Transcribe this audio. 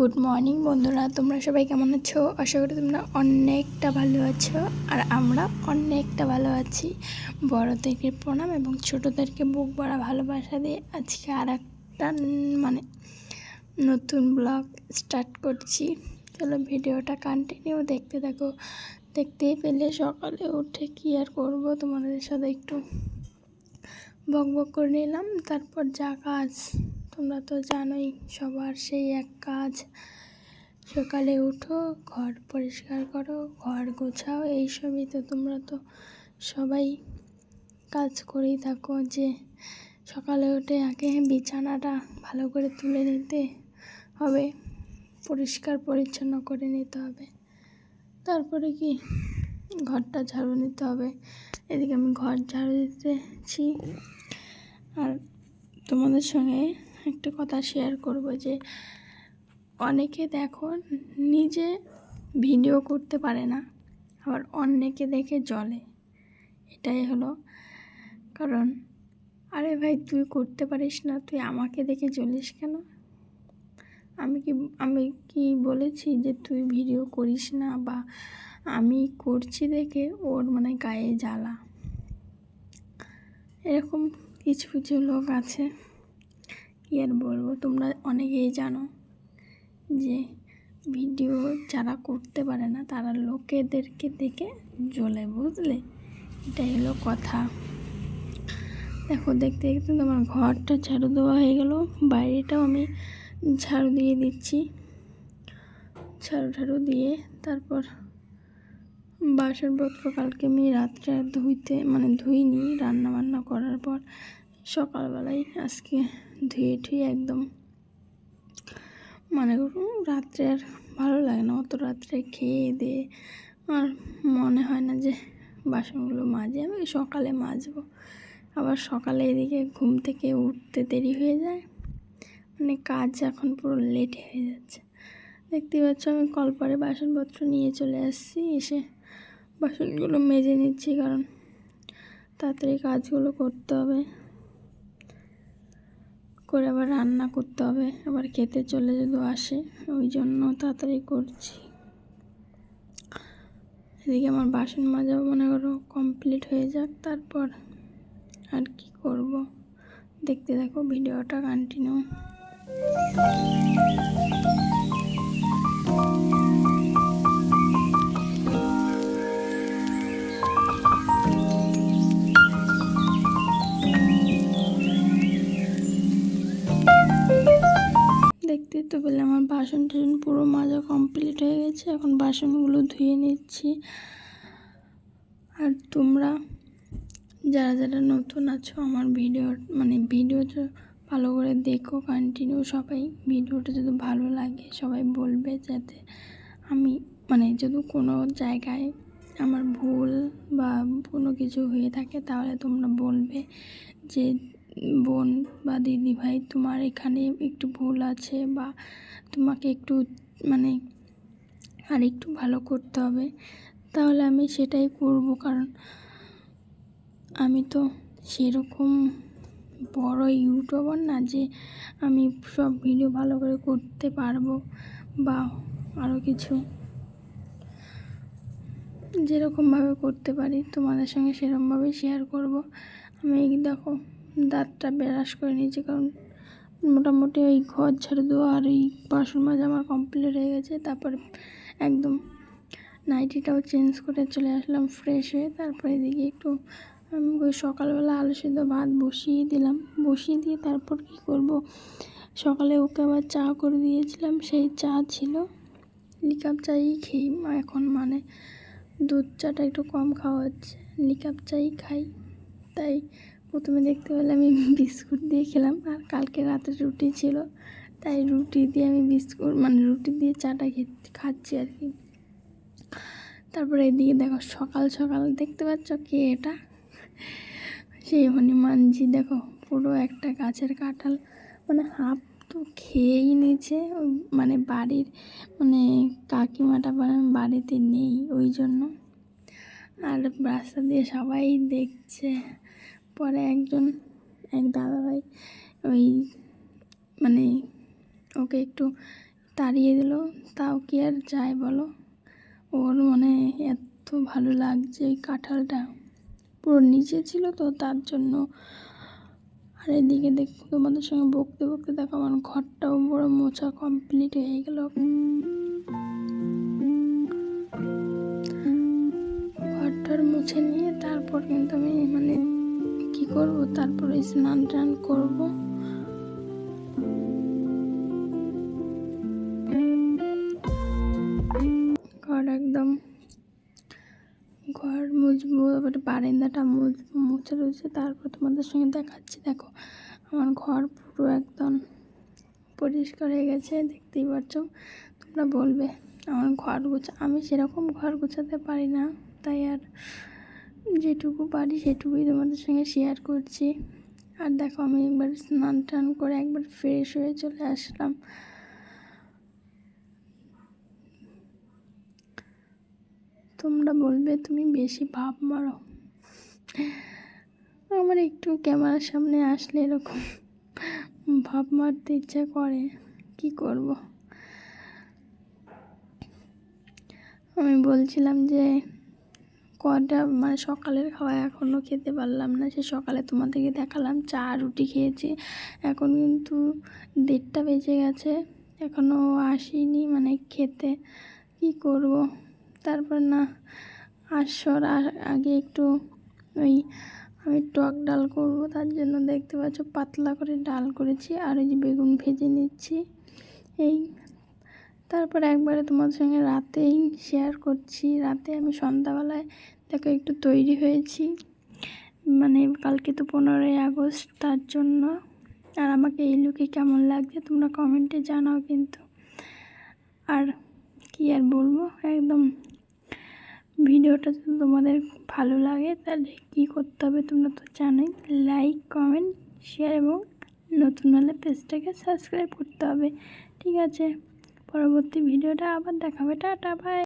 Good morning বন্ধুরা। তোমরা সবাই কেমন আছো? আশা করি তোমরা অনেকটা ভালো আছো। আর আমরা অনেকটা ভালো আছি। বড়োদেরকে প্রণাম এবং ছোটোদেরকে বুক ভরা ভালোবাসা দিয়ে আজকে আর একটা মানে নতুন ব্লগ স্টার্ট করছি। চলো ভিডিওটা কন্টিনিউ দেখতে থাকো। দেখতেই পেলে সকালে উঠে কী আর করব? তোমাদের সাথে একটু বক বক করে নিলাম। তারপর যা কাজ তোমরা তো জানোই সবার সেই এক কাজ। সকালে উঠো, ঘর পরিষ্কার করো, ঘর গোছাও এইসবই তো তোমরা তো সবাই কাজ করেই থাকো যে সকালে উঠে আগে বিছানাটা ভালো করে তুলে নিতে হবে, পরিষ্কার পরিচ্ছন্ন করে নিতে হবে। তারপরে কি? ঘরটা ঝাড়ু নিতে হবে। এদিকে আমি ঘর ঝাড়ু দিতেছি। আর তোমাদের সঙ্গে একটা কথা শেয়ার করব যে, অনেকে দেখো নিজে ভিডিও করতে পারে না, আবার অন্যকে দেখে জলে এটাই হলো কারণ, আরে ভাই, তুই করতে পারিস না, তুই আমাকে দেখে জ্বলিস কেন? আমি কি আমি কি বলেছি যে, তুই ভিডিও করিস না বা আমি করছি দেখে ওর মানে গায়ে জ্বালা? এরকম কিছু কিছু লোক আছে। কী আর বলব? তোমরা অনেকেই জানো যে ভিডিও যারা করতে পারে না, তারা লোকেদেরকে দেখে জ্বলে, বুঝলে? এটাই হলো কথা। দেখো, দেখতে দেখতে তোমার ঘরটা ঝাড়ু দেওয়া হয়ে গেল। বাইরেটাও আমি ঝাড়ু দিয়ে দিচ্ছি। ঝাড়ু ঝাড়ু দিয়ে তারপর বাসনপত্র কালকে আমি রাত্রে ধুইতে মানে ধুইনি রান্না বান্না করার পর সকালবেলায় আজকে ধুয়ে ঠুয়ে একদম। মানে রাত্রে আর ভালো লাগে না। অত রাত্রে খেয়ে দিয়ে আর মনে হয় না যে বাসনগুলো মাজে। আমি সকালে মাজবো। আবার সকালে এদিকে ঘুম থেকে উঠতে দেরি হয়ে যায়। মানে কাজ এখন পুরো লেট হয়ে যাচ্ছে। দেখতে পাচ্ছ আমি কলপারে বাসনপত্র নিয়ে চলে আসছি। এসে বাসনগুলো মেজে নিচ্ছি কারণ তাড়াতাড়ি কাজগুলো করতে হবে। করে আবার রান্না করতে হবে। আবার খেতে চলে যদি আসে, ওই জন্য তাড়াতাড়ি করছি। এদিকে আমার বাসন মাজাও মনে করো কমপ্লিট হয়ে যাক, তারপর আর কি করব? দেখতে দেখো ভিডিওটা কন্টিনিউ দেখতে পেলে আমার বাসন টাসন পুরো মাজা কমপ্লিট হয়ে গেছে। এখন বাসনগুলো ধুয়ে নিচ্ছি। আর তোমরা যারা যারা নতুন আছো, আমার ভিডিও মানে ভিডিওটা ভালো করে দেখো কন্টিনিউ সবাই। ভিডিওটা যদি ভালো লাগে, সবাই বলবে যাতে আমি মানে যদি কোনো জায়গায় আমার ভুল বা কোনো কিছু হয়ে থাকে, তাহলে তোমরা বলবে যে বোন বা দিদি ভাই, তোমার এখানে একটু ভুল আছে বা তোমাকে একটু মানে আর একটু ভালো করতে হবে, তাহলে আমি সেটাই করব। কারণ আমি তো সেরকম বড় ইউটিউবার না যে আমি সব ভিডিও ভালো করে করতে পারব বা আরও কিছু। যেরকমভাবে করতে পারি, তোমাদের সঙ্গে সেরকমভাবে শেয়ার করব। আমি দেখো দাঁতটা ব্রাশ করে নিয়েছি কারণ মোটামুটি ওই ঘর ঝাড়ু দেওয়া আর ওই বাসন মাজা আমার কমপ্লিট হয়ে গেছে। তারপর একদম নাইটিটাও চেঞ্জ করে চলে আসলাম ফ্রেশ হয়ে। তারপরে এদিকে একটু ওই সকালবেলা আলু সেদ্ধ ভাত বসিয়ে দিলাম। বসিয়ে দিয়ে তারপর কি করব? সকালে ওকে আবার চা করে দিয়েছিলাম, সেই চা ছিল। লিকাপ চাই খেই এখন মানে দুধ চাটা একটু কম খাওয়া হচ্ছে। লিকাপ চাই খাই, তাই প্রথমে দেখতে পেলে আমি বিস্কুট দিয়ে খেলাম। আর কালকে রাতে রুটি ছিল, তাই রুটি দিয়ে আমি বিস্কুট মানে রুটি দিয়ে চাটা খাচ্ছি আর কি। তারপরে এদিকে দেখো সকাল সকাল, দেখতে পাচ্ছ কে এটা? সেই হনুমানজি, দেখো পুরো একটা গাছের কাঁঠাল মানে হাফ তো খেয়েই নিয়েছে মানে বাড়ির মানে কাকিমাটা বাড়িতে নেই ওই জন্য। আর রাস্তা দিয়ে সবাই দেখছে। পরে একজন, এক দাদাভাই ওই মানে ওকে একটু তাড়িয়ে দিল, তাও কি আর যায় বলো? ওর মানে এত ভালো লাগছে ওই কাঁঠালটা। পুরো নিচে ছিল তো, তার জন্য। আর এদিকে দেখ, তোমাদের সঙ্গে বকতে বকতে দেখো, আমার ঘরটাও বড় মোছা কমপ্লিট হয়ে গেল। ঘরটার মুছে নিয়ে তারপর কিন্তু আমি মানে কি করব? তারপরে স্নান টান করব। ঘর একদম, ঘর মুছবো এবার বারান্দাটা মুছবো মুছে টুছে তারপর তোমাদের সঙ্গে দেখাচ্ছি। দেখো, আমার ঘর পুরো একদম পরিষ্কার হয়ে গেছে, দেখতেই পাচ্ছ। তোমরা বলবে, আমার ঘর গোছা, আমি সেরকম ঘর গোছাতে পারি না, তাই আর যেটুকু পারি সেটুকুই তোমাদের সঙ্গে শেয়ার করছি। আর দেখো আমি একবার স্নান টান করে একবার ফ্রেশ হয়ে চলে আসলাম। তোমরা বলবে তুমি বেশি ভাব মারো। আমার একটু ক্যামেরার সামনে আসলে এরকম ভাব মারতে ইচ্ছা করে, কি করব? আমি বলছিলাম যে কটা মানে সকালের খাওয়া এখনও খেতে পারলাম না। সে সকালে তোমাদেরকে দেখালাম, চা, রুটি খেয়েছি। এখন কিন্তু দেড়টা বেজে গেছে, এখনও আসিনি মানে খেতে। কি করব? তারপর না, আসর আগে একটু ওই আমি টক ডাল করব, তার জন্য দেখতে পাচ্ছ পাতলা করে ডাল করেছি আর ওই যে বেগুন ভেজে নিচ্ছি। এই তারপর একবারে তোমার সঙ্গে রাতেই শেয়ার করছি। রাতে আমি সন্ধ্যাবেলায় দেখো একটু তৈরি হয়েছি। মানে কালকে তো পনেরোই আগস্ট, তার জন্য। আর আমাকে এই লুকে কেমন লাগছে তোমরা কমেন্টে জানাও কিন্তু। আর কি আর বলব? একদম ভিডিওটা যদি তোমাদের ভালো লাগে তাহলে কী করতে হবে তোমরা তো জানোই। লাইক কমেন্ট শেয়ার এবং নতুন হলে পেজটাকে সাবস্ক্রাইব করতে হবে। ঠিক আছে? পরবর্তী ভিডিওটা আবার দেখাবে। Tata bye